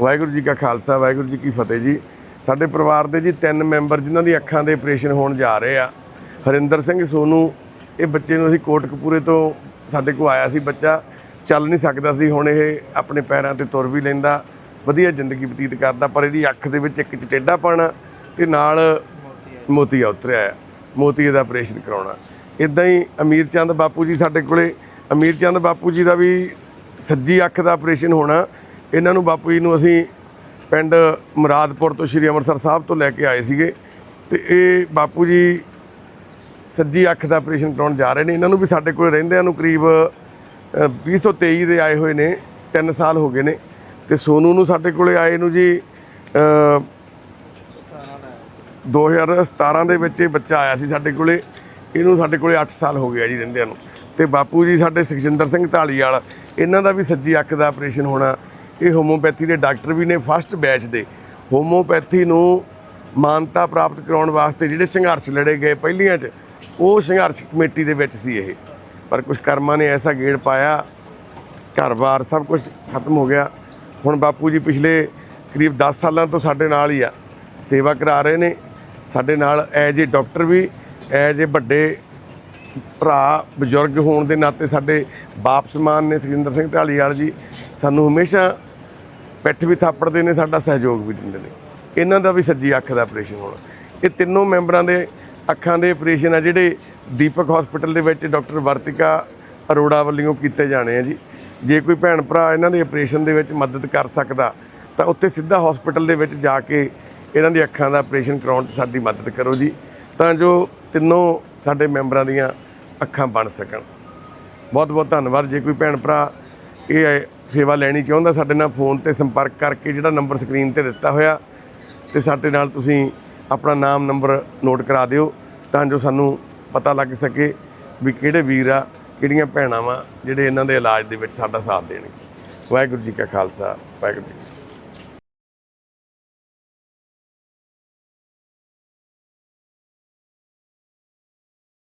ਵਾਹਿਗੁਰੂ ਜੀ ਕਾ ਖਾਲਸਾ, ਵਾਹਿਗੁਰੂ ਜੀ ਕੀ ਫਤਿਹ ਜੀ। ਸਾਡੇ ਪਰਿਵਾਰ ਦੇ ਜੀ ਤਿੰਨ ਮੈਂਬਰ ਜਿਨ੍ਹਾਂ ਦੀ ਅੱਖਾਂ ਦੇ ਆਪਰੇਸ਼ਨ ਹੋਣ ਜਾ ਰਹੇ ਆ। ਹਰਿੰਦਰ ਸਿੰਘ ਸੋਨੂ, ਇਹ ਬੱਚੇ ਨੂੰ ਅਸੀਂ ਕੋਟਕਪੂਰੇ ਤੋਂ ਸਾਡੇ ਕੋਲ ਆਇਆ ਸੀ ਬੱਚਾ। ਚੱਲ ਨਹੀਂ ਸਕਦਾ ਸੀ, ਹੁਣ ਇਹ ਆਪਣੇ ਪੈਰਾਂ ਤੇ ਤੁਰ ਵੀ ਲੈਂਦਾ। ਵਧੀਆ ਜ਼ਿੰਦਗੀ ਬਤੀਤ ਕਰਦਾ, ਪਰ ਇਹਦੀ ਅੱਖ ਦੇ ਵਿੱਚ ਇੱਕ ਚਟੇਡਾ ਪਾਣਾ ਤੇ ਨਾਲ ਮੋਤੀਆ ਉਤਰਿਆ ਆ, ਮੋਤੀਏ ਦਾ ਆਪਰੇਸ਼ਨ ਕਰਾਉਣਾ। ਇਦਾਂ ਹੀ ਅਮੀਰ ਚੰਦ ਬਾਪੂ ਜੀ ਸਾਡੇ ਕੋਲੇ। ਅਮੀਰ ਚੰਦ ਬਾਪੂ ਜੀ ਦਾ ਵੀ ਸੱਜੀ ਅੱਖ ਦਾ ਆਪਰੇਸ਼ਨ ਹੋਣਾ। ਇਹਨਾਂ ਨੂੰ ਬਾਪੂ ਜੀ ਨੂੰ ਅਸੀਂ ਪਿੰਡ ਮੁਰਾਦਪੁਰ ਤੋਂ ਸ਼੍ਰੀ ਅੰਮ੍ਰਿਤਸਰ ਸਾਹਿਬ ਤੋਂ ਲੈ ਕੇ ਆਏ ਸੀਗੇ ਤੇ ਇਹ ਬਾਪੂ ਜੀ ਸੱਜੀ ਅੱਖ ਦਾ ਆਪਰੇਸ਼ਨ ਕਰਾਉਣ ਜਾ ਰਹੇ ਨੇ। ਇਹਨਾਂ ਨੂੰ ਵੀ ਸਾਡੇ ਕੋਲ ਰਹਿੰਦਿਆਂ ਨੂੰ ਕਰੀਬ ਅ, 2023 ਦੇ ਆਏ ਹੋਏ ਨੇ 3 ਸਾਲ ਹੋ ਗਏ ਨੇ। ਤੇ ਸੋਨੂ ਨੂੰ ਸਾਡੇ ਕੋਲੇ ਆਏ ਨੂੰ ਜੀ ਅ, 2017 ਦੇ ਵਿੱਚ ਇਹ ਬੱਚਾ ਆਇਆ ਸੀ ਸਾਡੇ ਕੋਲੇ। ਇਹਨੂੰ ਸਾਡੇ ਕੋਲੇ 8 ਸਾਲ ਹੋ ਗਿਆ ਜੀ ਰਹਿੰਦਿਆਂ ਨੂੰ। ਤੇ ਬਾਪੂ ਜੀ ਸਾਡੇ ਸੁਖਜਿੰਦਰ ਸਿੰਘ ਢਾਲੀਵਾਲ ਇਹਨਾਂ ਦਾ ਵੀ ਸੱਜੀ ਅੱਖ ਦਾ ਆਪਰੇਸ਼ਨ ਹੋਣਾ ਇਹ ਹੋਮੋਪੈਥੀ ਦੇ ਡਾਕਟਰ ਵੀ ਨੇ ਫਸਟ ਬੈਚ ਦੇ। ਹੋਮੋਪੈਥੀ ਨੂੰ ਮਾਨਤਾ ਪ੍ਰਾਪਤ ਕਰਾਉਣ ਵਾਸਤੇ ਜਿਹੜੇ ਸੰਘਰਸ਼ ਲੜੇ ਗਏ ਪਹਿਲੀਆਂ 'ਚ, ਉਹ ਸੰਘਰਸ਼ ਕਮੇਟੀ ਦੇ ਵਿੱਚ ਸੀ ਇਹ। ਪਰ ਕੁਝ ਕਰਮਾਂ ਨੇ ਐਸਾ ਗੇੜ ਪਾਇਆ, ਘਰ-ਬਾਰ ਸਭ ਕੁਝ ਖਤਮ ਹੋ ਗਿਆ। ਹੁਣ ਬਾਪੂ ਜੀ ਪਿਛਲੇ ਕਰੀਬ 10 ਸਾਲਾਂ ਤੋਂ ਸਾਡੇ ਨਾਲ ਹੀ ਆ। ਸੇਵਾ ਕਰਾ ਰਹੇ ਨੇ। ਸਾਡੇ ਨਾਲ ਐਜ ਏ ਡਾਕਟਰ ਵੀ, ਐਜ ਏ ਵੱਡੇ ਭਰਾ ਬਜ਼ੁਰਗ ਹੋਣ ਦੇ ਨਾਤੇ ਸਾਡੇ ਬਾਪ ਸਮਾਨ ਨੇ ਸੁਖਿੰਦਰ ਸਿੰਘ ਢਾਲੀਵਾਲ ਜੀ, ਸਾਨੂੰ ਹਮੇਸ਼ਾ ਪਿੱਠ ਵੀ ਥਾਪੜਦੇ ਨੇ, ਸਾਡਾ ਸਹਿਯੋਗ ਵੀ ਦਿੰਦੇ ਨੇ। ਇਹਨਾਂ ਦਾ ਵੀ ਸੱਜੀ ਅੱਖ ਦਾ ਆਪਰੇਸ਼ਨ ਹੋਣਾ। ਇਹ ਤਿੰਨੋਂ ਮੈਂਬਰਾਂ ਦੇ ਅੱਖਾਂ ਦੇ ਆਪਰੇਸ਼ਨ ਆ, ਜਿਹੜੇ ਦੀਪਕ ਹਸਪੀਟਲ ਦੇ ਵਿੱਚ ਡਾਕਟਰ ਵਰਤਿਕਾ ਅਰੋੜਾ ਵੱਲੋਂ ਕੀਤੇ ਜਾਣੇ ਆ ਜੀ। ਜੇ ਕੋਈ ਭੈਣ ਭਰਾ ਇਹਨਾਂ ਦੇ ਆਪਰੇਸ਼ਨ ਦੇ ਵਿੱਚ ਮਦਦ ਕਰ ਸਕਦਾ, ਤਾਂ ਉੱਥੇ ਸਿੱਧਾ ਹਸਪੀਟਲ ਦੇ ਵਿੱਚ ਜਾ ਕੇ ਇਹਨਾਂ ਦੀ ਅੱਖਾਂ ਦਾ ਆਪਰੇਸ਼ਨ ਕਰਾਉਣ 'ਚ ਸਾਡੀ ਮਦਦ ਕਰੋ ਜੀ। ਤਾਂ ਜੋ ਤਿੰਨੋਂ ਸਾਡੇ ਮੈਂਬਰਾਂ ਦੀਆਂ ਅੱਖਾਂ ਬਣ ਸਕਣ। ਬਹੁਤ ਬਹੁਤ ਧੰਨਵਾਦ। ਜੇ ਕੋਈ ਭੈਣ ਭਰਾ ਇਹ ਸੇਵਾ ਲੈਣੀ ਚਾਹੁੰਦਾ ਸਾਡੇ ਨਾਲ ਫੋਨ ਤੇ ਸੰਪਰਕ ਕਰਕੇ ਜਿਹੜਾ ਨੰਬਰ ਸਕਰੀਨ ਤੇ ਦਿੱਤਾ ਹੋਇਆ, ਤੇ ਸਾਡੇ ਨਾਲ ਤੁਸੀਂ ਆਪਣਾ ਨਾਮ, ਨੰਬਰ ਨੋਟ ਕਰਾ ਦਿਓ ਤਾਂ ਜੋ ਸਾਨੂੰ ਪਤਾ ਲੱਗ ਸਕੇ ਵੀ ਕਿਹੜੇ ਵੀਰ ਆ, ਕਿਹੜੀਆਂ ਭੈਣਾਂ ਵਾ, ਜਿਹੜੇ ਇਹਨਾਂ ਦੇ ਇਲਾਜ ਦੇ ਵਿੱਚ ਸਾਡਾ ਸਾਥ ਦੇਣਗੇ। ਵਾਹਿਗੁਰੂ ਜੀ ਕਾ ਖਾਲਸਾ, ਵਾਹਿਗੁਰੂ ਜੀ